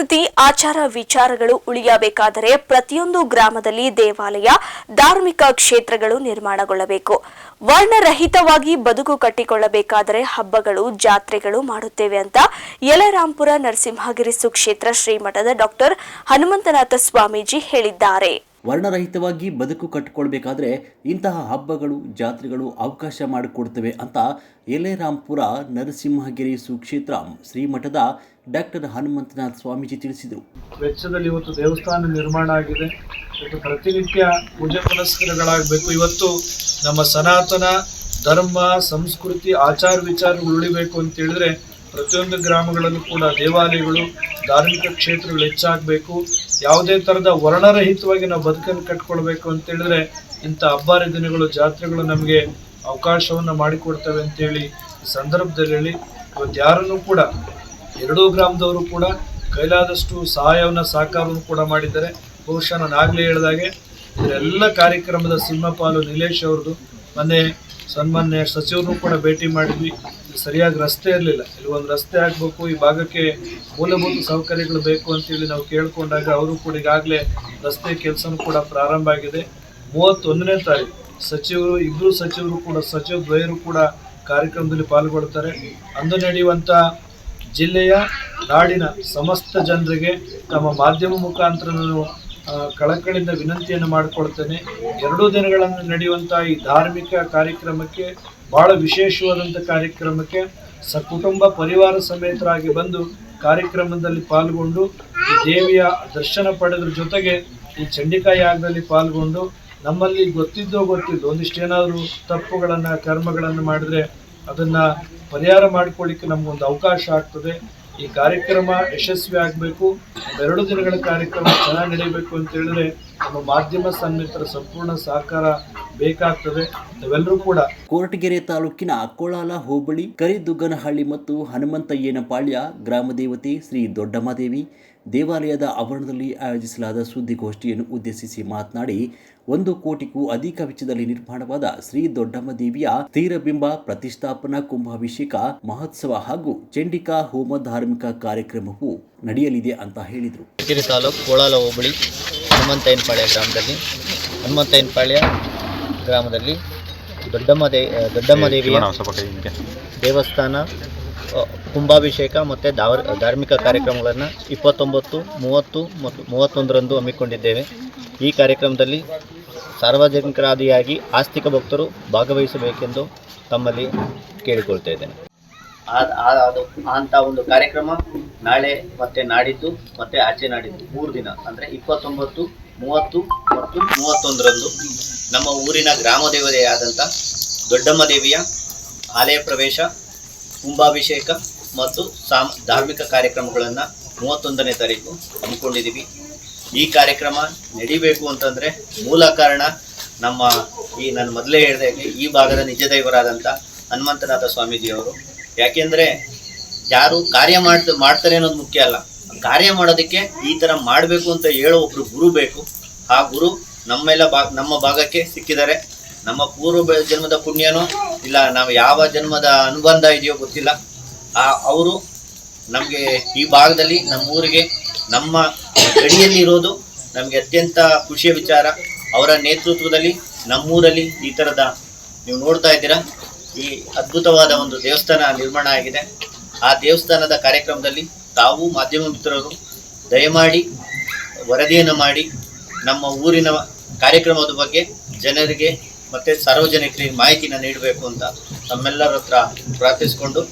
ಸಂಸ್ಕೃತಿ ಆಚಾರ ವಿಚಾರಗಳು ಉಳಿಯಬೇಕಾದರೆ ಪ್ರತಿಯೊಂದು ಗ್ರಾಮದಲ್ಲಿ ದೇವಾಲಯ, ಧಾರ್ಮಿಕ ಕ್ಷೇತ್ರಗಳು ನಿರ್ಮಾಣಗೊಳ್ಳಬೇಕು. ವರ್ಣರಹಿತವಾಗಿ ಬದುಕು ಕಟ್ಟಿಕೊಳ್ಳಬೇಕಾದರೆ ಹಬ್ಬಗಳು, ಜಾತ್ರೆಗಳು ಮಾಡುತ್ತೇವೆ ಅಂತ ಯಲರಾಂಪುರ ನರಸಿಂಹಗಿರಿ ಸುಕ್ಷೇತ್ರ ಶ್ರೀಮಠದ ಡಾಕ್ಟರ್ ಹನುಮಂತನಾಥ ಸ್ವಾಮೀಜಿ ಹೇಳಿದ್ದಾರೆ. ವರ್ಣರಹಿತವಾಗಿ ಬದುಕು ಕಟ್ಟಿಕೊಳ್ಬೇಕಾದ್ರೆ ಇಂತಹ ಹಬ್ಬಗಳು, ಜಾತ್ರೆಗಳು ಅವಕಾಶ ಮಾಡಿಕೊಡ್ತವೆ ಅಂತ ಎಲೆರಾಂಪುರ ನರಸಿಂಹಗಿರಿ ಸುಕ್ಷೇತ್ರ ಶ್ರೀಮಠದ ಡಾಕ್ಟರ್ ಹನುಮಂತನಾಥ ಸ್ವಾಮೀಜಿ ತಿಳಿಸಿದರು. ವೆಚ್ಚದಲ್ಲಿ ಇವತ್ತು ದೇವಸ್ಥಾನ ನಿರ್ಮಾಣ ಆಗಿದೆ. ಇವತ್ತು ಪ್ರತಿನಿತ್ಯ ಪೂಜೆ ಪುನಸ್ಕಾರಗಳಾಗಬೇಕು. ಇವತ್ತು ನಮ್ಮ ಸನಾತನ ಧರ್ಮ, ಸಂಸ್ಕೃತಿ, ಆಚಾರ ವಿಚಾರಗಳು ಉಳಿಬೇಕು ಅಂತ ಹೇಳಿದ್ರೆ ಪ್ರತಿಯೊಂದು ಗ್ರಾಮಗಳಲ್ಲೂ ಕೂಡ ದೇವಾಲಯಗಳು, ಧಾರ್ಮಿಕ ಕ್ಷೇತ್ರಗಳು ಹೆಚ್ಚಾಗಬೇಕು. ಯಾವುದೇ ಥರದ ವರ್ಣರಹಿತವಾಗಿ ನಾವು ಬದುಕನ್ನು ಕಟ್ಕೊಳ್ಬೇಕು ಅಂತ ಹೇಳಿದ್ರೆ ಇಂಥ ಹಬ್ಬ ದಿನಗಳು, ಜಾತ್ರೆಗಳು ನಮಗೆ ಅವಕಾಶವನ್ನು ಮಾಡಿಕೊಡ್ತವೆ ಅಂತೇಳಿ ಈ ಸಂದರ್ಭದಲ್ಲಿ ಹೇಳಿ, ಇವತ್ತು ಯಾರನ್ನು ಕೂಡ, ಎರಡೂ ಗ್ರಾಮದವರು ಕೂಡ ಕೈಲಾದಷ್ಟು ಸಹಾಯವನ್ನು, ಸಹಕಾರವನ್ನು ಕೂಡ ಮಾಡಿದ್ದಾರೆ. ಬಹುಶಃ ನಾನು ಆಗಲೇ ಹೇಳಿದಾಗೆ ಇದರೆಲ್ಲ ಕಾರ್ಯಕ್ರಮದ ಸಿಂಹಪಾಲು ನಿಲೇಶ್ ಅವ್ರದ್ದು. ಮೊನ್ನೆ ಸನ್ಮಾನ್ಯ ಸಚಿವರನ್ನು ಕೂಡ ಭೇಟಿ ಮಾಡಿದ್ವಿ. ಸರಿಯಾಗಿ ರಸ್ತೆ ಇರಲಿಲ್ಲ. ಒಂದು ರಸ್ತೆ ಆಗಬೇಕು, ಈ ಭಾಗಕ್ಕೆ ಮೂಲಭೂತ ಸೌಕರ್ಯಗಳು ಬೇಕು ಅಂತೇಳಿ ನಾವು ಕೇಳ್ಕೊಂಡಾಗ ಅವರು ಕೂಡ ಈಗಾಗಲೇ ರಸ್ತೆ ಕೆಲಸನೂ ಕೂಡ ಪ್ರಾರಂಭ ಆಗಿದೆ. ಮೂವತ್ತೊಂದನೇ ತಾರೀಕು ಸಚಿವರು ಇಬ್ಬರು ಸಚಿವರು ಕೂಡ, ಸಚಿವ ದ್ವಯರು ಕೂಡ ಕಾರ್ಯಕ್ರಮದಲ್ಲಿ ಪಾಲ್ಗೊಳ್ತಾರೆ ಅಂದು ನಡೆಯುವಂಥ ಜಿಲ್ಲೆಯ ನಾಡಿನ ಸಮಸ್ತ ಜನರಿಗೆ ತಮ್ಮ ಮಾಧ್ಯಮ ಮುಖಾಂತರ ನಾನು ಕಳಕಳಿಯಿಂದ ವಿನಂತಿಯನ್ನು ಮಾಡಿಕೊಳ್ತೇನೆ. ಎರಡೂ ದಿನಗಳನ್ನು ನಡೆಯುವಂಥ ಈ ಧಾರ್ಮಿಕ ಕಾರ್ಯಕ್ರಮಕ್ಕೆ, ಬಹಳ ವಿಶೇಷವಾದಂಥ ಕಾರ್ಯಕ್ರಮಕ್ಕೆ ಸಕುಟುಂಬ ಪರಿವಾರ ಸಮೇತರಾಗಿ ಬಂದು ಕಾರ್ಯಕ್ರಮದಲ್ಲಿ ಪಾಲ್ಗೊಂಡು ದೇವಿಯ ದರ್ಶನ ಪಡೆದ್ರ ಜೊತೆಗೆ ಈ ಚಂಡಿಕಾ ಯಾಗದಲ್ಲಿ ಪಾಲ್ಗೊಂಡು, ನಮ್ಮಲ್ಲಿ ಗೊತ್ತಿದ್ದೋ ಗೊತ್ತಿದ್ದು ಒಂದಿಷ್ಟು ಏನಾದರೂ ತಪ್ಪುಗಳನ್ನು, ಕರ್ಮಗಳನ್ನು ಮಾಡಿದ್ರೆ ಅದನ್ನ ಪರಿಹಾರ ಮಾಡಿಕೊಳ್ಳಿಕ್ಕೆ ನಮಗೊಂದು ಅವಕಾಶ ಆಗ್ತದೆ. ಈ ಕಾರ್ಯಕ್ರಮ ಯಶಸ್ವಿ ಆಗಬೇಕು. ಎರಡು ದಿನಗಳ ಕಾರ್ಯಕ್ರಮ ಚೆನ್ನಾಗಿ ನಡೀಬೇಕು ಅಂತ ಹೇಳಿದ್ರೆ ನಮ್ಮ ಮಾಧ್ಯಮ ಸಂಘಿತರ ಸಂಪೂರ್ಣ ಸಹಕಾರ ಬೇಕಾಗ್ತದೆ. ನಾವೆಲ್ಲರೂ ಕೂಡ ಕೋರ್ಟಗೆರೆ ತಾಲೂಕಿನ ಕೊಳಾಲ ಹೋಬಳಿ ಕರಿದುಗ್ಗನಹಳ್ಳಿ ಮತ್ತು ಹನುಮಂತಯ್ಯನಪಾಳ್ಯ ಗ್ರಾಮ ದೇವತೆ ಶ್ರೀ ದೊಡ್ಡಮ್ಮದೇವಿ ದೇವಾಲಯದ ಆವರಣದಲ್ಲಿ ಆಯೋಜಿಸಲಾದ ಸುದ್ದಿಗೋಷ್ಠಿಯನ್ನು ಉದ್ದೇಶಿಸಿ ಮಾತನಾಡಿ ಒಂದು ಕೋಟಿಗೂ ಅಧಿಕ ವೆಚ್ಚದಲ್ಲಿ ನಿರ್ಮಾಣವಾದ ಶ್ರೀ ದೊಡ್ಡಮ್ಮ ದೇವಿಯ ತೀರಬಿಂಬ ಪ್ರತಿಷ್ಠಾಪನಾ ಕುಂಭಾಭಿಷೇಕ ಮಹೋತ್ಸವ ಹಾಗೂ ಚಂಡಿಕಾ ಹೋಮ ಧಾರ್ಮಿಕ ಕಾರ್ಯಕ್ರಮವು ನಡೆಯಲಿದೆ ಅಂತ ಹೇಳಿದರು. ತಾಲೂಕು ಕೋಳಾಲ ಹೋಬಳಿ ಹನುಮಂತಯ್ಯನಪಾಳ್ಯ ಗ್ರಾಮದಲ್ಲಿ. ಹನುಮಂತಯ್ಯನಪಾಳ್ಯ ಗ್ರಾಮದಲ್ಲಿ ದೊಡ್ಡಮ್ಮ ದೇ ದೊಡ್ಡಮ್ಮ ದೇವಿಯ ದೇವಸ್ಥಾನ ಕುಂಭಾಭಿಷೇಕ ಮತ್ತು ಧಾರ್ ಧಾರ್ಮಿಕ ಕಾರ್ಯಕ್ರಮಗಳನ್ನು ಇಪ್ಪತ್ತೊಂಬತ್ತು ಮೂವತ್ತು ಮತ್ತು ಮೂವತ್ತೊಂದರಂದು ಹಮ್ಮಿಕೊಂಡಿದ್ದೇವೆ. ಈ ಕಾರ್ಯಕ್ರಮದಲ್ಲಿ ಸಾರ್ವಜನಿಕರಾದಿಯಾಗಿ ಆಸ್ತಿಕ ಭಕ್ತರು ಭಾಗವಹಿಸಬೇಕೆಂದು ತಮ್ಮಲ್ಲಿ ಕೇಳಿಕೊಳ್ತಾ ಇದ್ದೇನೆ. ಅಂತ ಒಂದು ಕಾರ್ಯಕ್ರಮ ನಾಳೆ ಮತ್ತೆ ನಾಡಿದ್ದು ಮತ್ತೆ ಆಚೆ ನಾಡಿದ್ದು ಮೂರು ದಿನ. ಅಂದ್ರೆ ಇಪ್ಪತ್ತೊಂಬತ್ತು ಮೂವತ್ತು ಮತ್ತು ಮೂವತ್ತೊಂದರಂದು. ನಮ್ಮ ಊರಿನ ಗ್ರಾಮ ದೇವತೆಯಾದಂಥ ದೊಡ್ಡಮ್ಮ ದೇವಿಯ ಆಲಯ ಪ್ರವೇಶ, ಕುಂಭಾಭಿಷೇಕ ಮತ್ತು ಸಾಮ್, ಧಾರ್ಮಿಕ ಕಾರ್ಯಕ್ರಮಗಳನ್ನು ಮೂವತ್ತೊಂದನೇ ತಾರೀಕು ಹಮ್ಮಿಕೊಂಡಿದ್ದೀವಿ. ಈ ಕಾರ್ಯಕ್ರಮ ನಡಿಬೇಕು ಅಂತಂದರೆ ಮೂಲ ಕಾರಣ ನಮ್ಮ ಈ ನಾನು ಮೊದಲೇ ಹೇಳಿದೆ ಈ ಭಾಗದ ನಿಜ ದೈವರಾದಂಥ ಹನುಮಂತನಾಥ ಸ್ವಾಮೀಜಿಯವರು. ಯಾಕೆಂದರೆ ಯಾರು ಕಾರ್ಯ ಮಾಡ್ತ, ಮಾಡ್ತಾರೆ ಅನ್ನೋದು ಮುಖ್ಯ ಅಲ್ಲ. ಕಾರ್ಯ ಮಾಡೋದಕ್ಕೆ ಈ ಥರ ಮಾಡಬೇಕು ಅಂತ ಹೇಳೋ ಒಬ್ಬರು ಗುರು ಬೇಕು. ಆ ಗುರು ನಮ್ಮೆಲ್ಲ ಬಾ ನಮ್ಮ ಭಾಗಕ್ಕೆ ಸಿಕ್ಕಿದ್ದಾರೆ. ನಮ್ಮ ಪೂರ್ವ ಜನ್ಮದ ಪುಣ್ಯನೋ ಇಲ್ಲ, ನಾವು ಯಾವ ಜನ್ಮದ ಅನುಬಂಧ ಇದೆಯೋ ಗೊತ್ತಿಲ್ಲ. ಆ, ಅವರು ನಮಗೆ ಈ ಭಾಗದಲ್ಲಿ ನಮ್ಮ ಊರಿಗೆ ನಮ್ಮ ಗಡಿಯಲ್ಲಿ ಇರೋದು ನಮಗೆ ಅತ್ಯಂತ ಖುಷಿಯ ವಿಚಾರ. ಅವರ ನೇತೃತ್ವದಲ್ಲಿ, ನಮ್ಮೂರಲ್ಲಿ ಈ ಥರದ ನೀವು ನೋಡ್ತಾ ಇದ್ದೀರಾ. ಈ ಅದ್ಭುತವಾದ ಒಂದು ದೇವಸ್ಥಾನ ನಿರ್ಮಾಣ ಆಗಿದೆ. ಆ ದೇವಸ್ಥಾನದ ಕಾರ್ಯಕ್ರಮದಲ್ಲಿ ತಾವು ಮಾಧ್ಯಮ ಮಿತ್ರರು ದಯಮಾಡಿ ವರದಿಯನ್ನು ಮಾಡಿ ನಮ್ಮ ಊರಿನ ಕಾರ್ಯಕ್ರಮದ ಬಗ್ಗೆ ಜನರಿಗೆ ಮತ್ತೆ ಸಾರ್ವಜನಿಕರಿಗೆ ಮಾಹಿತಿನ ನೀಡಬೇಕು ಅಂತ ತಮ್ಮೆಲ್ಲರ ಹತ್ರ ಪ್ರಾರ್ಥಿಸಿಕೊಂಡು.